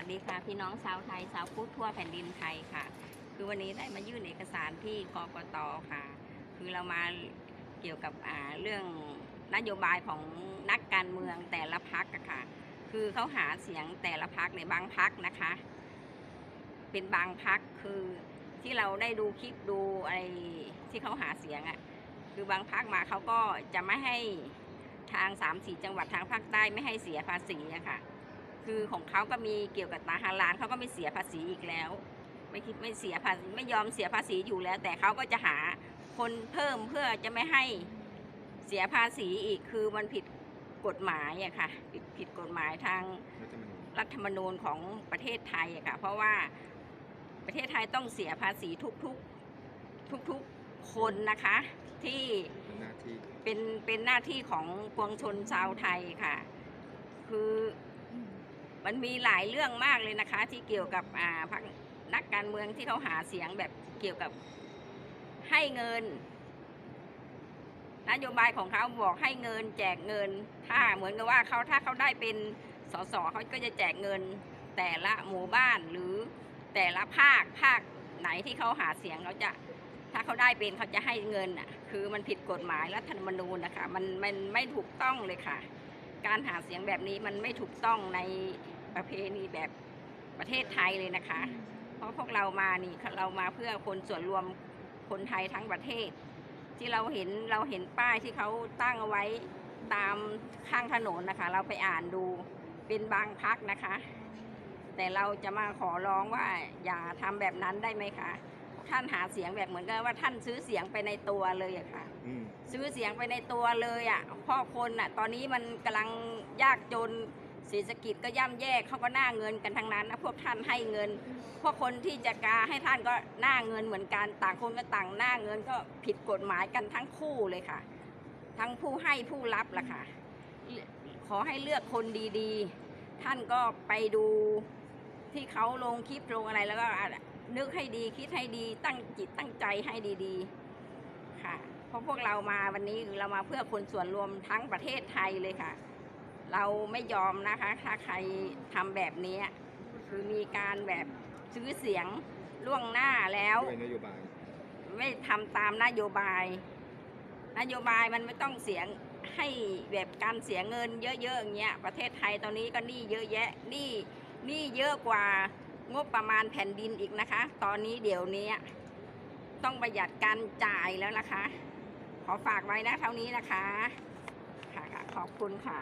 วัสดีค่ะ พี่น้องชาวไทยชาวพุทธทั่วแผ่นดินไทยค่ะ คือวันนี้ได้มายื่นเอกสารที่กกตค่ะ คือเรามาเกี่ยวกับเรื่องนโยบายของนักการเมืองแต่ละพักค่ะ คือเขาหาเสียงแต่ละพักในบางพักนะคะ เป็นบางพักคือที่เราได้ดูคลิปดูอะไรที่เขาหาเสียงอะคือบางพักมาเขาก็จะไม่ให้ทางสามสี่จังหวัดทางภาคใต้ไม่ให้เสียภาษีอะค่ะ คือของเขาก็มีเกี่ยวกับตาฮาลานเขาก็ไม่เสียภาษีอีกแล้ว ไม่คิดไม่เสียภาษีไม่ยอมเสียภาษีอยู่แล้ว แต่เขาก็จะหาคนเพิ่มเพื่อจะไม่ให้เสียภาษีอีกคือมันผิดกฎหมายอะค่ะผิดผิดกฎหมายทางรัฐธรรมนูญของประเทศไทยอะค่ะเพราะว่าประเทศไทยต้องเสียภาษีทุกๆทุกๆคนนะคะที่หน้าที่เป็นเป็นหน้าที่ของปวงชนชาวไทยค่ะ คือ มันมีหลายเรื่องมากเลยนะคะ ที่เกี่ยวกับอ่าพรรคนักการเมืองที่เขาหาเสียงแบบเกี่ยวกับให้เงิน นโยบายของเขาบอกให้เงิน แจกเงิน ถ้าเหมือนกับว่าเขาถ้าเขาได้เป็นสสเขาก็จะแจกเงิน แต่ละหมู่บ้านหรือแต่ละภาคภาคไหนที่เขาหาเสียงเขาจะถ้าเขาได้เป็นเขาจะให้เงินอะคือมันผิดกฎหมายรัฐธรรมนูญนะคะมันมันไม่ถูกต้องเลยค่ะ การหาเสียงแบบนี้มันไม่ถูกต้องในประเพณีแบบประเทศไทยเลยนะคะ เพราะพวกเรามานี่เรามาเพื่อคนส่วนรวมคนไทยทั้งประเทศ ที่เราเห็นเราเห็นป้ายที่เขาตั้งเอาไว้ตามข้างถนนนะคะ เราไปอ่านดูเป็นบางพักนะคะ แต่เราจะมาขอร้องว่าอย่าทำแบบนั้นได้ไหมคะ ท่านหาเสียงแบบเหมือนกับว่าท่านซื้อเสียงไปในตัวเลยอะค่ะ อืม ซื้อเสียงไปในตัวเลยอะ่ะเพ่อคนอะ ตอนนี้มันกำลังยากจนเศรษฐกิจก็ย่ำแย่เขาก็หน้าเงินกันทั้งนั้นนะพวกท่านให้เงิน พวกคนที่จะกาให้ท่านก็หน้าเงินเหมือนกัน ต่างคนก็ต่างหน้าเงินก็ผิดกฎหมายกันทั้งคู่เลยค่ะ ทั้งผู้ให้ผู้รับล่ะค่ะ ขอให้เลือกคนดีๆ ท่านก็ไปดู ที่เขาลงคลิปลงอะไรแล้วก็นึกให้ดีคิดให้ดีตั้งจิตตั้งใจให้ดีๆ ค่ะ เพราะพวกเรามาวันนี้เรามาเพื่อคนส่วนรวมทั้งประเทศไทยเลยค่ะ เราไม่ยอมนะคะ ถ้าใครทำแบบนี้คือมีการแบบซื้อเสียงล่วงหน้าแล้วด้วยนโยบาย ไม่ทำตามนโยบาย นโยบายมันไม่ต้องเสียงให้แบบการเสียเงินเยอะๆอย่างเงี้ยประเทศไทยตอนนี้ก็หนี้เยอะแยะหนี้ห นี่เยอะกว่างบประมาณแผ่นดินอีกนะคะ ตอนนี้เดี๋ยวนี้ต้องประหยัดการจ่ายแล้วนะคะ ขอฝากไว้นะเท่านี้นะคะ ค่ะค่ะขอบคุณค่ะ